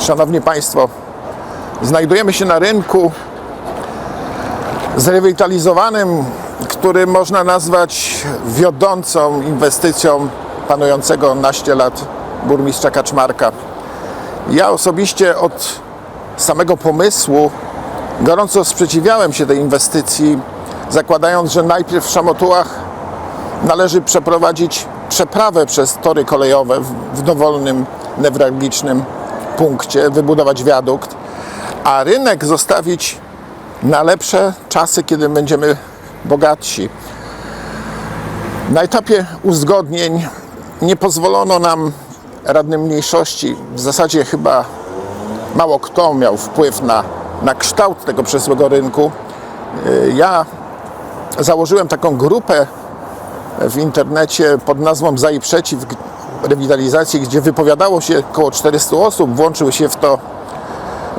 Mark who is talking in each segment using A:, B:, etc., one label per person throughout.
A: Szanowni Państwo, znajdujemy się na rynku zrewitalizowanym, który można nazwać wiodącą inwestycją panującego naście lat burmistrza Kaczmarka. Ja osobiście od samego pomysłu gorąco sprzeciwiałem się tej inwestycji, zakładając, że najpierw w Szamotułach należy przeprowadzić przeprawę przez tory kolejowe w, dowolnym, newralgicznym punkcie, wybudować wiadukt, a rynek zostawić na lepsze czasy, kiedy będziemy bogatsi. Na etapie uzgodnień nie pozwolono nam, radnym mniejszości, w zasadzie chyba mało kto miał wpływ na, na kształt tego przyszłego rynku. Yy, Ja założyłem taką grupę w internecie pod nazwą Za i Przeciw rewitalizacji, gdzie wypowiadało się około 400 osób. Włączył się w to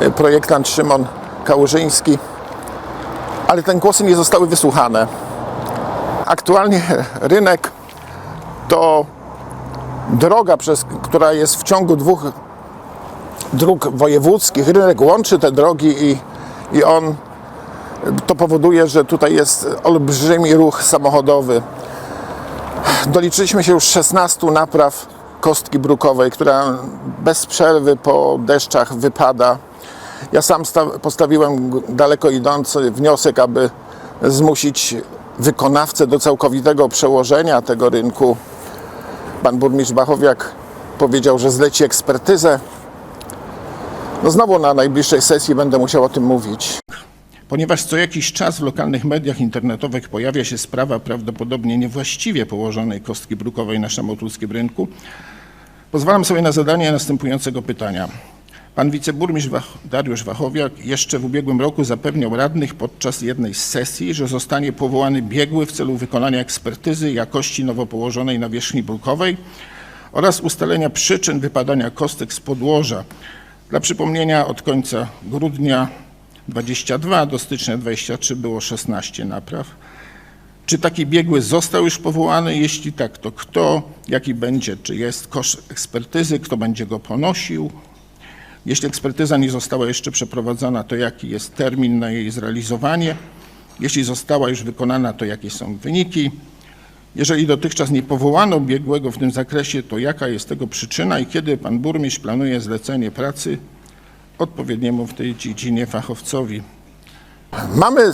A: y, projektant Szymon Kałużyński, ale te głosy nie zostały wysłuchane. Aktualnie rynek to droga, przez, która jest w ciągu dwóch dróg wojewódzkich. Rynek łączy te drogi i, i on to powoduje, że tutaj jest olbrzymi ruch samochodowy. Doliczyliśmy się już 16 napraw kostki brukowej, która bez przerwy po deszczach wypada. Ja sam sta- postawiłem daleko idący wniosek, aby zmusić wykonawcę do całkowitego przełożenia tego rynku. Pan burmistrz Bachowiak powiedział, że zleci ekspertyzę. No znowu na najbliższej sesji będę musiał o tym mówić. Ponieważ co jakiś czas w lokalnych mediach internetowych pojawia się sprawa prawdopodobnie niewłaściwie położonej kostki brukowej na szamotulskim rynku, pozwalam sobie na zadanie następującego pytania. Pan wiceburmistrz Dariusz Wachowiak jeszcze w ubiegłym roku zapewniał radnych podczas jednej z sesji, że zostanie powołany biegły w celu wykonania ekspertyzy jakości nowo położonej nawierzchni brukowej oraz ustalenia przyczyn wypadania kostek z podłoża. Dla przypomnienia od końca grudnia 22 do stycznia 23 było 16 napraw. Czy taki biegły został już powołany? Jeśli tak, to kto? Jaki będzie? Czy jest koszt ekspertyzy? Kto będzie go ponosił? Jeśli ekspertyza nie została jeszcze przeprowadzona, to jaki jest termin na jej zrealizowanie? Jeśli została już wykonana, to jakie są wyniki? Jeżeli dotychczas nie powołano biegłego w tym zakresie, to jaka jest tego przyczyna i kiedy pan burmistrz planuje zlecenie pracy odpowiedniemu w tej dziedzinie fachowcowi? Mamy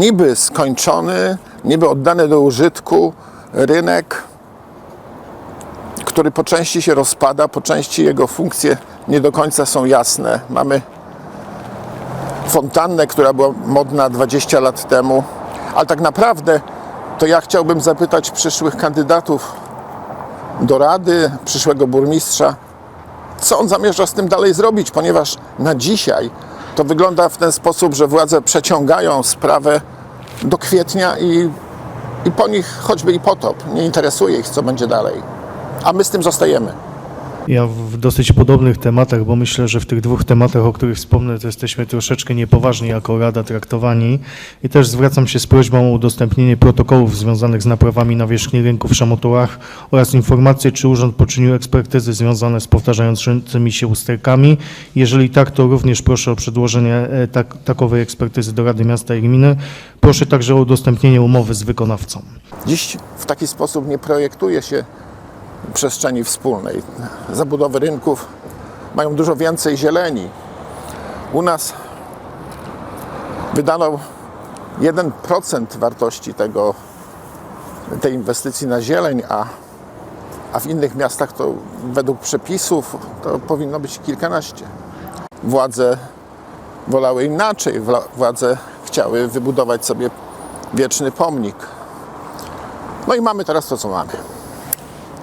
A: niby skończony, niby oddany do użytku rynek, który po części się rozpada, po części jego funkcje nie do końca są jasne. Mamy fontannę, która była modna 20 lat temu, ale tak naprawdę to ja chciałbym zapytać przyszłych kandydatów do rady, przyszłego burmistrza, co on zamierza z tym dalej zrobić, ponieważ na dzisiaj to wygląda w ten sposób, że władze przeciągają sprawę do kwietnia i, i po nich choćby i potop. Nie interesuje ich, co będzie dalej. A my z tym zostajemy.
B: Ja w dosyć podobnych tematach, bo myślę, że w tych dwóch tematach, o których wspomnę, to jesteśmy troszeczkę niepoważnie jako Rada traktowani i też zwracam się z prośbą o udostępnienie protokołów związanych z naprawami na wierzchni rynku w Szamotułach oraz informacje, czy urząd poczynił ekspertyzy związane z powtarzającymi się usterkami. Jeżeli tak, to również proszę o przedłożenie e, tak, takowej ekspertyzy do Rady Miasta i Gminy. Proszę także o udostępnienie umowy z wykonawcą.
A: Dziś w taki sposób nie projektuje się przestrzeni wspólnej. Zabudowy rynków mają dużo więcej zieleni. U nas wydano 1% wartości tego, tej inwestycji na zieleń, a, a w innych miastach to według przepisów to powinno być kilkanaście. Władze wolały inaczej. Władze chciały wybudować sobie wieczny pomnik. No i mamy teraz to, co mamy.